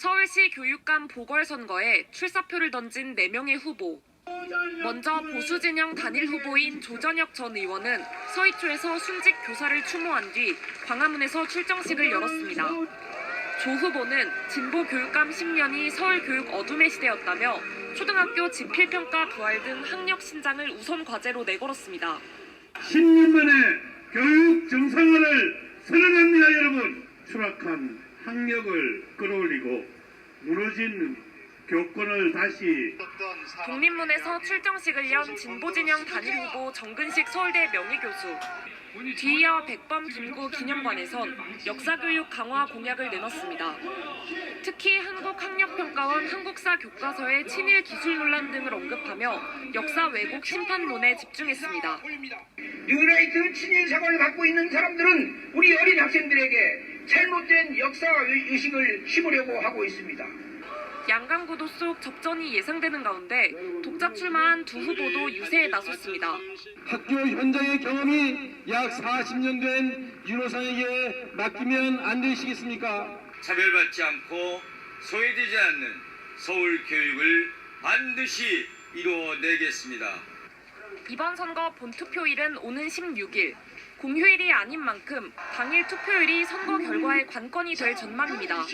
서울시 교육감 보궐선거에 출사표를 던진 4명의 후보. 먼저 보수 진영 단일 후보인 조전혁 전 의원은 서희초에서 순직 교사를 추모한 뒤 광화문에서 출정식을 열었습니다. 조 후보는 진보 교육감 10년이 서울 교육 어둠의 시대였다며 초등학교 지필평가 부활 등 학력 신장을 우선 과제로 내걸었습니다. 10년 만에 교육 정상화를 선언합니다 여러분 추락한 학력을 끌어올리고 무너진 교권을 다시 독립문에서 출정식을 연 진보진영 단일 후보 정근식 서울대 명예교수. 뒤이어 백범 김구 기념관에선 역사교육 강화 공약을 내놨습니다. 특히 한국학력평가원 한국사 교과서의 친일 기술 논란 등을 언급하며 역사 왜곡 심판론에 집중했습니다. 뉴라이트 친일 사관을 갖고 있는 사람들은 우리 어린 학생들에게 잘못된 역사 의식을 심으려고 하고 있습니다. 양강구도 속 접전이 예상되는 가운데 독자 출마한 두 후보도 유세에 나섰습니다. 학교 현장의 경험이 약 40년 된 윤호상에게 맡기면 안 되시겠습니까? 차별받지 않고 소외되지 않는 서울 교육을 반드시 이루어내겠습니다. 이번 선거 본투표일은 오는 16일. 공휴일이 아닌 만큼 당일 투표율이 선거 결과의 관건이 될 전망입니다.